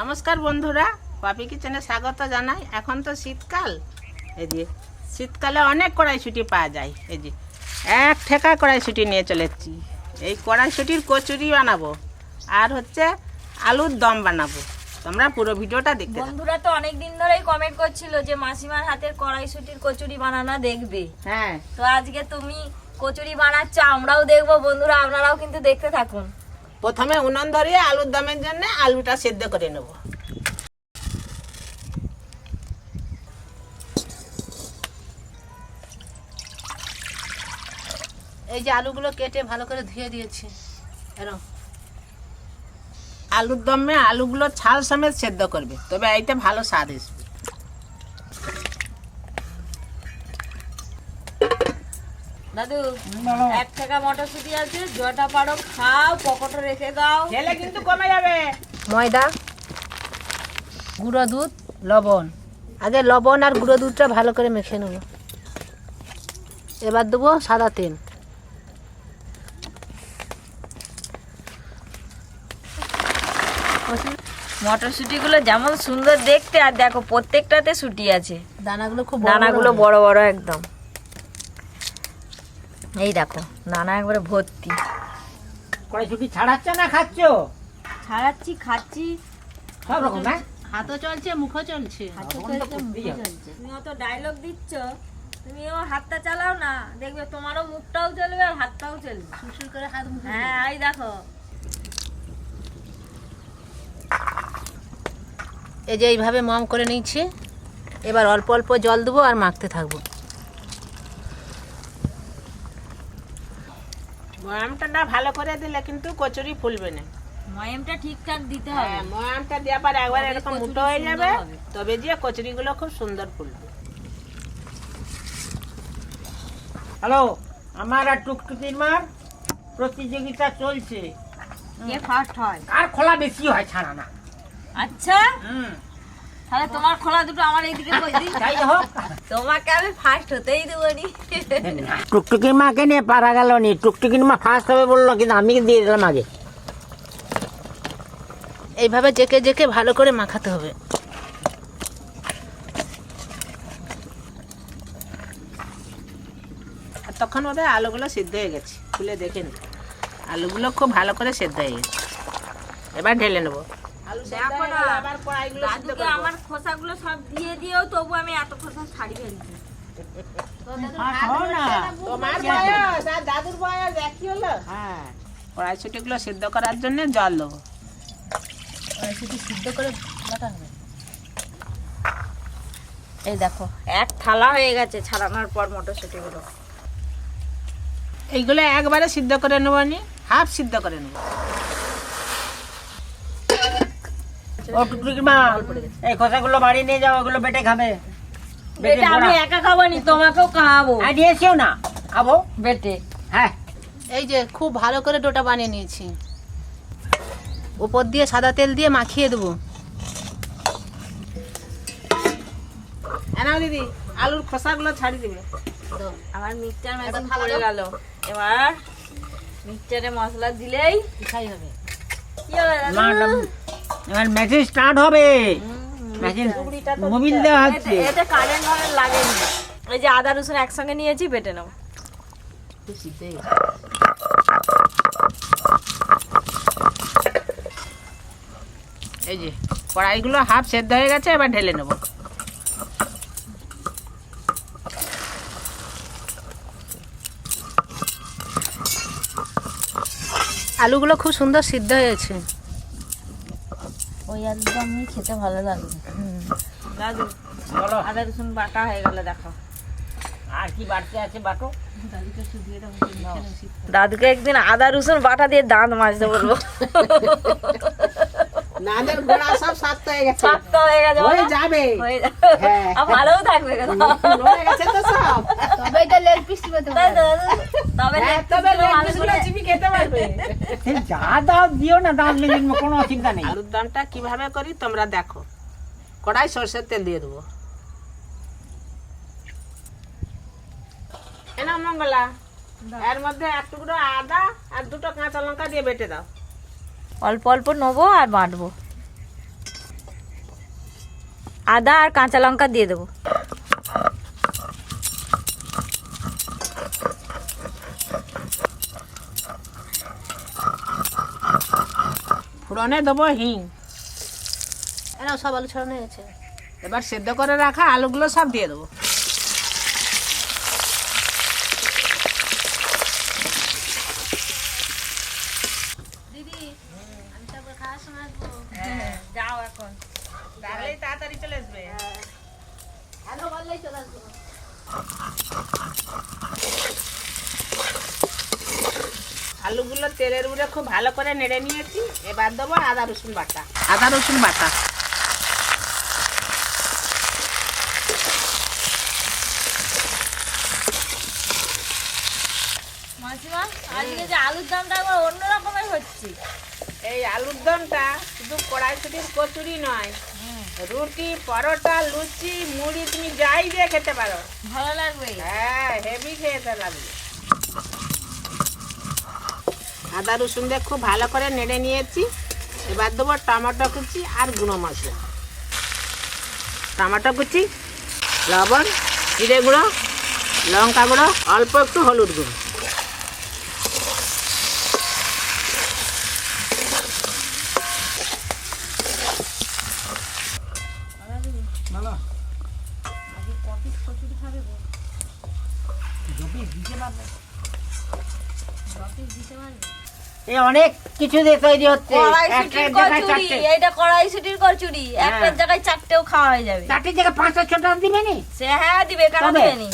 নমস্কার বন্ধুরা পাপি কিচেনে স্বাগত জানাই। এখন তো শীতকাল। এই যে শীতকালে অনেক কড়াইশুটি পাওয়া যায়। এই যে এক ঠেকা কড়াইশুটি নিয়ে চলেছি। এই কড়াইশুটির কচুরি বানাবো আর হচ্ছে আলুর দম বানাবো। তোমরা পুরো ভিডিওটা দেখতে বন্ধুরা তো অনেক দিন ধরেই কমেন্ট করছিল যে মাসিমার হাতের কড়াইশুটির কচুরি বানানো দেখবে। হ্যাঁ। তো আজকে তুমি কচুরি বানাচ্ছ আমরাও দেখব। বন্ধুরা আপনারাও কিন্তু দেখতে থাকুন। প্রথমে উনুন ধরিয়ে আলুর দমের জন্য আলুটা সেদ্ধ করে নেব। এই যে আলুগুলো কেটে ভালো করে ধুয়ে দিয়েছি। এরকম আলুর দমে আলুগুলো ছাল সমেত সেদ্ধ করবে তবে এইটা ভালো স্বাদ আসবে দাদু এক টাকা মটরশুটি আছে জটা পারো খাও পকেটে রেখে দাও। খেলে কিন্তু কমে যাবে। ময়দা গুঁড়ো দুধ লবণ। আগে লবণ আর গুঁড়ো দুধটা ভালো করে মেখে নেব। এবার দেবো সাদা তেল। মটরশুটি গুলো যেমন সুন্দর দেখতে আর দেখো প্রত্যেকটাতে শুটি আছে। দানাগুলো খুব দানাগুলো বড় বড় একদম। এই দেখো দানা একবারে ভর্তি। কড়াইশুটি ছাড়াচ্ছ না খাচ্ছ? ছাড়াচ্ছি খাচ্ছি। সব রকম হ্যাঁ? হাতও চলছে মুখও চলছে। তুমি অত ডায়লগ দিচ্ছ তুমিও হাতটা চালাও না দেখবে তোমারও মুখটাও চলবে আর হাতটাও চলবে। সুসুর করে হাত মুখে হ্যাঁ এই দেখো। এই যে এইভাবে মম করে নিচ্ছি এবার অল্প অল্প জল দেবো আর মাখতে থাকব। ময়ামটা না ভালো করে দিলে কিন্তু কচুরি ফুলবে না। ময়ামটা ঠিকঠাক দিতে হবে। হ্যাঁ ময়ামটা দেওয়ার পর একবার এরকম মুটো হয়ে যাবে। তবে যে কচুরিগুলো খুব সুন্দর ফুলবে হ্যালো আমার আর টুকটুকির মার প্রতিযোগিতা চলছে। কে ফার্স্ট হয়? আর খোলা বেশি হয় ছাড়া না। আচ্ছা? হুম। তাহলে তোমার খোলা দুটো আমার এইদিকে কই দিন তাই হোক। তোমাকে আমি ফার্স্ট হতেই দেবো নি টুকটুকির মাকে নিয়ে পারা গেল নি। টুকটুকির মা ফার্স্ট হবে বলল কিন্তু আমি দিয়ে দিলাম আগে। এইভাবে জেকে জেকে ভালো করে মাখাতে হবে। আর তখন ওদের আলুগুলো সিদ্ধ হয়ে গেছে। খুলে দেখে নি। আলুগুলো খুব ভালো করে সেদ্ধ হয়ে গেছে। এবার ঢেলে নেব। দেখো হয়ে না, গেলে দাদুকে আমার খোসাগুলো সব দিয়ে দিয়েও তবু আমি এত খোসা ছাড়ি ফেলছি। তোমার বয়স আর দাদুর বয়স একই হলো? হ্যাঁ কড়াইশুটিগুলো সিদ্ধ করার জন্য জল দেবো। সিদ্ধ করে বাটা হবে। এই দেখো এক থালা হয়ে গেছে ছাড়ানোর পর মটরশুটিগুলো। এইগুলো একবারে সিদ্ধ করে নেব নি হাফ সিদ্ধ করে নেব। ও টুকটুকির মা এই খোসাগুলো বাড়ি নিয়ে যাও ওগুলো বেটে খাবে। বেটে আমি একা খাব নি তোমাকেও খাওয়াবো। আর নিয়ে এসেও না খাব। বেটে। হ্যাঁ। এই যে খুব ভালো করে ডোটা বানিয়ে নিয়েছি। উপর দিয়ে সাদা তেল দিয়ে মাখিয়ে দেবো। এনাও দিদি আলুর খোসাগুলো ছাড়ি দিবে। আমার মিক্সচার মেশিন পড়ে গেল। এবার মিক্সচারে মশলা দিলেই পিঠাই হবে। কি হবে এবার মেশিন স্টার্ট হবে। মেশিন মোবিল দেওয়া হচ্ছে। এতে- এতে কারেন্ট ফারেন্ট লাগেনি। এই যে আদা রসুন একসঙ্গে নিয়েছি বেটে নাও। এই যে কড়াইগুলো হাফ সেদ্ধ হয়ে গেছে এবার ঢেলে নেব। আলুগুলো খুব সুন্দর সিদ্ধ হয়েছে। ওই একদমই খেতে ভালো লাগবে দাদু বলো। আদা রসুন বাটা হয়ে গেল দেখো। আর কি বাড়তে আছে বাটো? দাদুকে একদিন আদা রসুন বাটা দিয়ে দাঁত মাজতে বলব। নাদের গোড়া সব শক্ত হয়ে গেছে। শক্ত হয়ে গেছে হয়ে যাবে। হয়ে যাবে। হ্যাঁ। ভালোও থাকবে হয়ে গেছে তো সব। তবে এটা লেগ পিস তাই তবে হ্যাঁ, তবে গুলো চিবি খেতে পারবে। যা দাও দিও না দাঁত মেজে কোনো অসুবিধা নেই। আলুর দমটা কীভাবে করি তোমরা দেখো। কড়াই সরষের তেল দিয়ে দেবো। এনা মঙ্গলা। এর মধ্যে এক টুকরো আদা আর দুটো কাঁচা লঙ্কা দিয়ে বেটে দাও। অল্প অল্প নেব আর বাঁটবো। আদা আর কাঁচা লঙ্কা দিয়ে দেবো। ফোড়নে দেবো হিং। এরা সব আলু ছড়ানো গেছে এবার সেদ্ধ করে রাখা আলুগুলো সব দিয়ে দেবো দিদি আমি তারপর খাওয়ার সময় আসব যাও এখন তাহলেই তাড়াতাড়ি চলে আসবে হ্যালো বললেই চলে আসব আলুগুলো তেলের উপরে খুব ভালো করে নেড়ে নিয়েছি। এবার দেবো আদা রসুন বাটা। আদা রসুন বাটা। মাসিমা আজকে যে আলুর দামটা একবার অন্য রকমের হচ্ছে। এই আলুর দমটা শুধু কড়াইশুটির কচুরি নয় রুটি পরোটা লুচি মুড়ি তুমি যাই দিয়ে খেতে পারো। ভালো লাগবে। হ্যাঁ হেভি খেতে লাগবে। আদা রসুন দিয়ে খুব ভালো করে নেড়ে নিয়েছি। এবার দেবো টমাটো কুচি আর গুঁড়ো মশলা। টমাটো কুচি, লবণ, জিরে গুঁড়ো, লঙ্কা গুঁড়ো, অল্প একটু হলুদ গুঁড়ো। এ অনেক কিছু দিয়ে তৈরি হচ্ছে। কড়াইশুটির একটা কচুরি এইটা কড়াইশুটির কচুরি। একটা হ্যাঁ। জায়গায় চারটেও খাওয়া হয়ে যাবে। চারটে জায়গায় পাঁচটা ছটা দিবে নি? সে হ্যাঁ দিবে কেন দিবে নি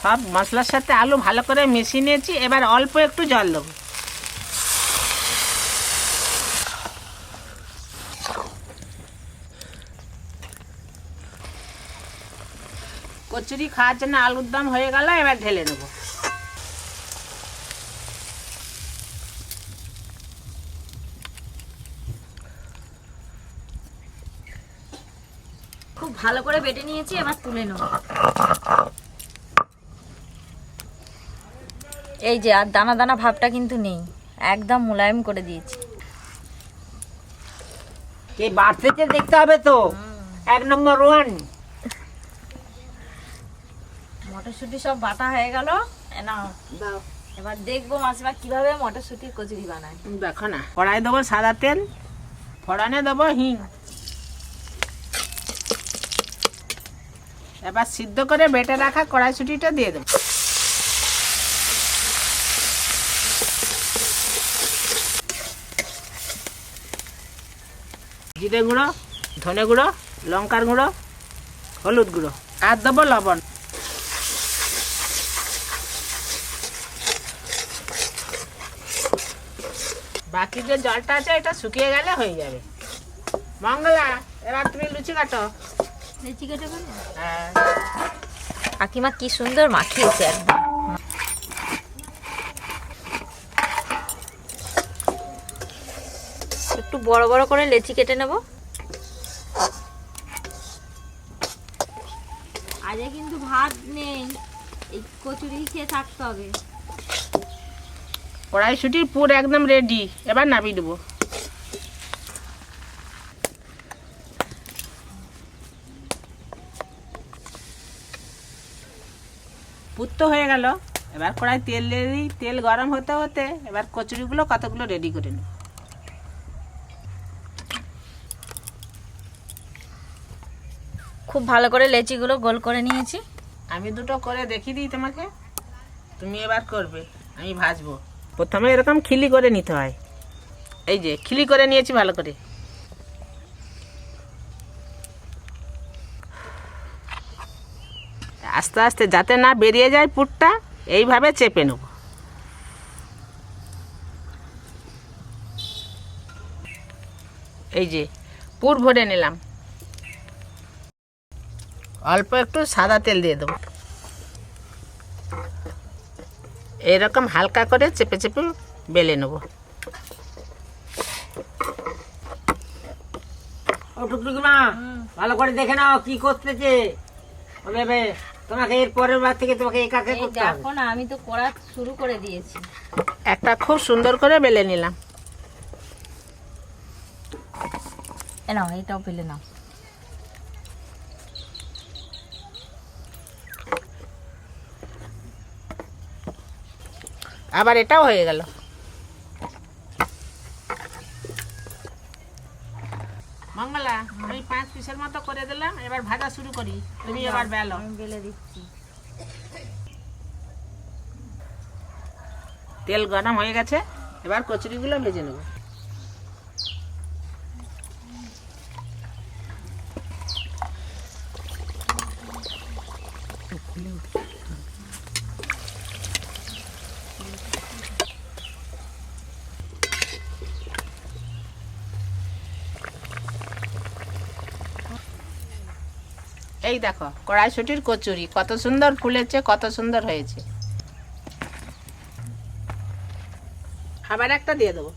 সব মশলার সাথে আলু ভালো করে মিশিয়ে নিয়েছি এবার অল্প একটু জল দেবো। কচুরি খাওয়ার জন্য আলুর দম হয়ে গেল এবার ঢেলে নেব খুব ভালো করে বেটে নিয়েছি এবার তুলে নেব। এই যে আর দানা দানা ভাবটা কিন্তু নেই একদম মোলায়েম করে দিয়েছি। এই বাড়তেছে দেখতে হবে তো এক নম্বর ওয়ান। মটরশুঁটি সব বাটা হয়ে গেল। না এবার দেখব মাসিমা কীভাবে মটরশুঁটির কচুরি বানায়। দেখো না কড়াই দেবো সাদা তেল ফোড়নে দেবো হিং। এবার সিদ্ধ করে বেটে রাখা কড়াইশুটিটা দিয়ে দেবো। জিরে গুঁড়ো ধনে গুঁড়ো লঙ্কার গুঁড়ো হলুদ গুঁড়ো। আর দেবো লবণ। বাকি যে জলটা আছে এটা শুকিয়ে গেলে হয়ে যাবে। মঙ্গলা এবার তুমি লুচি কাটো। লুচি কেটে করব হ্যাঁ। কাকিমা কি সুন্দর মাখিয়েছে একদম। একটু বড় বড় করে লেচি কেটে নেব। আজকে কিন্তু ভাত নেই এই কচুরি খেয়ে থাকতে হবে। কড়াইশুটির পুর একদম রেডি এবার নামিয়ে দেবো। পুর তো হয়ে গেল। এবার কড়াই তেল দিয়ে দিই। তেল গরম হতে হতে এবার কচুরিগুলো কতগুলো রেডি করে নেব। খুব ভালো করে লেচিগুলো গোল করে নিয়েছি। আমি দুটো করে দেখিয়ে দিই তোমাকে। তুমি এবার করবে। আমি ভাজবো। প্রথমে এরকম খিলি করে নিতে হয়। এই যে, খিলি করে নিয়েছি ভালো করে। আস্তে আস্তে যাতে না বেরিয়ে যায় পুরটা এইভাবে চেপে নেব। এই যে, পুর ভরে নিলাম। অল্প একটু সাদা তেল দিয়ে দেবো। এরকম হালকা করে চেপে চেপে বেলে নেব। ও টুকটুকি মা ভালো করে দেখে নাও কি করতেছে। তোমাকে এর পরের বার থেকে তোমাকে এই করতে হবে। দেখো না আমি তো করা শুরু করে দিয়েছি। একটা খুব সুন্দর করে বেলে নিলাম। এ নাও এটাও পেলে নাও। আবার এটাও হয়ে গেল। মঙ্গলা আমি পাঁচ পিসের মতো করে দিলাম এবার ভাজা শুরু করি। তুমি এবার বেলো। আমি বেলে দিচ্ছি। তেল গরম হয়ে গেছে এবার কচুরিগুলো ভেজে নেব। এই দেখো কড়াইশুটির কচুরি কত সুন্দর ফুলেছে কত সুন্দর হয়েছে। আবার একটা দিয়ে দেবো।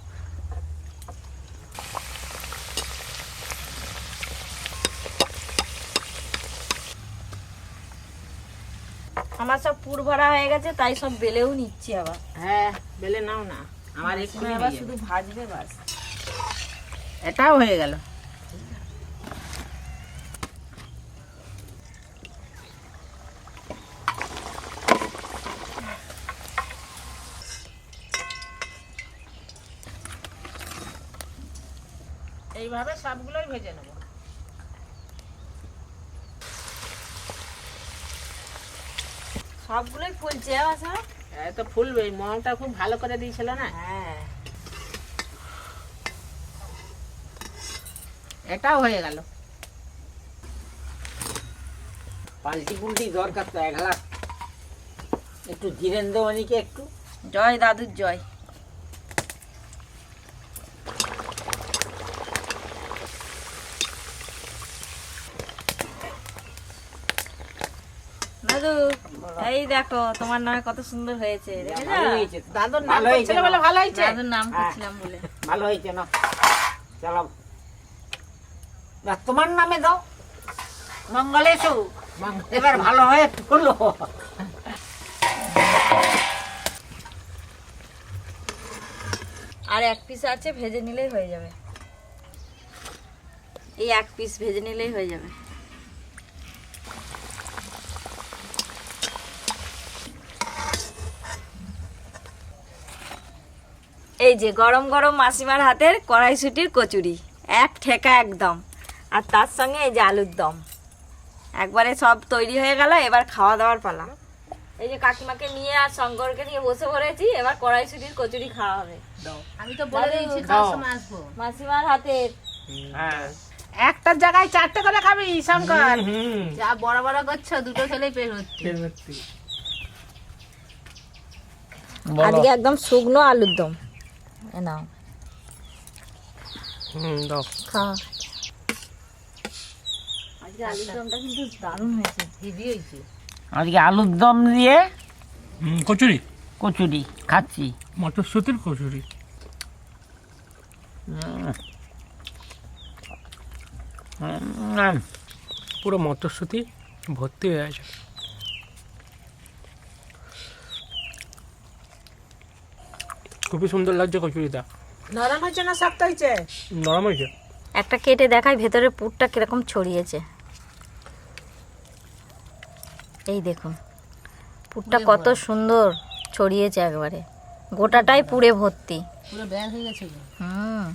আমার সব পুর ভরা হয়ে গেছে তাই সব বেলেও নিচ্ছি আবার। হ্যাঁ বেলে নাও না আমার একটু আবার শুধু ভাজবে বাস। এটাও হয়ে গেল। এইভাবে সবগুলোই ভেজে নেব। সবগুলোই ফুলছে আশা এই তো ফুলবে মলটা খুব ভালো করে দিয়েছিল না? হ্যাঁ। এটাও হয়ে গেল। পাল্টি পুল্টি দরকার তো এক লাখ একটু জিরেন দেওয়ানিকে একটু? জয় দাদুর জয়। দেখো তোমার নামে কত সুন্দর হয়েছে। দাদুর নাম করছিল বলে ভালো হয়েছে? দাদুর নাম হ্যাঁ। করছিলাম বলে। ভালো হয়েছে না চলো। তোমার নামে দাও। মঙ্গলেশু। এবার ভালো হয়ে তুলো আর এক পিস আছে ভেজে নিলেই হয়ে যাবে। এই এক পিস ভেজে নিলেই হয়ে যাবে। এই যে গরম গরম মাসিমার হাতের কড়াইশুটির কচুরি। এক ঠেকা একদম। আর তার সঙ্গে এই যে আলুর দম। একবারে সব তৈরি হয়ে গেল এবার খাওয়া দাওয়ার পালা। এই যে কাকিমাকে নিয়ে আর শঙ্করকে নিয়ে বসে পড়েছি এবার কড়াইশুটির কচুরি খাওয়া হবে। আমি তো বলে দিয়েছি দাও। সময় আসব। মাসিমার হাতের হ্যাঁ। একটার জায়গায় চারটে করে খাবি শঙ্কর। যা বড় বড় করছ দুটো ছেলেই পেট হচ্ছে। আজকে একদম শুকনো আলুর দম। এ নাও খা আজকে আলুর দমটা কিন্তু দারুণ হয়েছে হেভি হয়েছে আজকে আলুর দম দিয়ে কচুরি কচুরি খাচ্ছি মটরশুটির কচুরি পুরো মটরশুটি ভর্তি হয়ে আছে খুবই সুন্দর লাগছে কচুরিটা। নরম হয়েছে না শক্ত হয়েছে? নরম হয়েছে। একটা কেটে দেখাই ভেতরে পুরটা কীরকম ছড়িয়েছে। এই দেখুন পুরটা কত সুন্দর ছড়িয়েছে একবারে। গোটাটাই পুড়ে ভর্তি। পুরো ব্যাগ হয়ে গেছে হুম।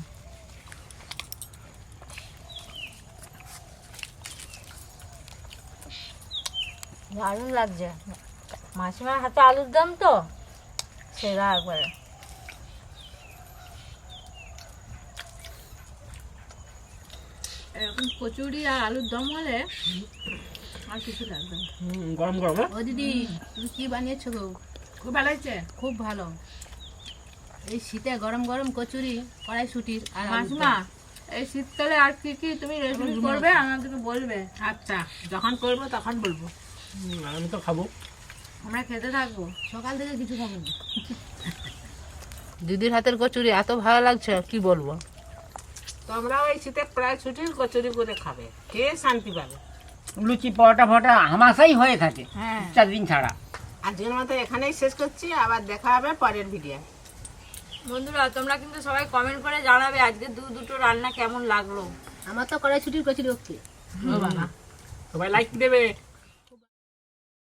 দারুণ লাগছে। মাসিমার হাতে আলুর দম তো? সেরা একবারে। এরকম কচুরি আর আলুর দম হলে আর কিছু লাগবে না। গরম গরম হ্যাঁ? ও দিদি তুমি কি বানিয়েছো গো? খুব ভালো হয়েছে। খুব ভালো। এই শীতে গরম গরম কচুরি কড়াইশুটির আর মাসিমা এই শীতকালে আর কি কি তুমি রেসিপি করবে? আমাদেরকে বলবে। আচ্ছা। যখন করব তখন বলব। আমি তো খাব। আমরা খেতে থাকব। সকাল থেকে কিছু খাব না। দিদির হাতের কচুরি এত ভালো লাগছে কি বলব? তোমরাও এই শীতে প্রায় ছুটির কচুরি করে খাবে। কে শান্তি পাবে। লুচি পরোটা ফটা হামাশাই হয়ে থাকে হ্যাঁ। চার দিন ছাড়া। আজকের মতো এখানেই শেষ করছি আবার দেখা হবে পরের ভিডিও বন্ধুরা তোমরা কিন্তু সবাই কমেন্ট করে জানাবে আজকে দু দুটো রান্না কেমন লাগল। আমার তো কড়াইশুটির কচুরি ওকে সবাই লাইক দেবে।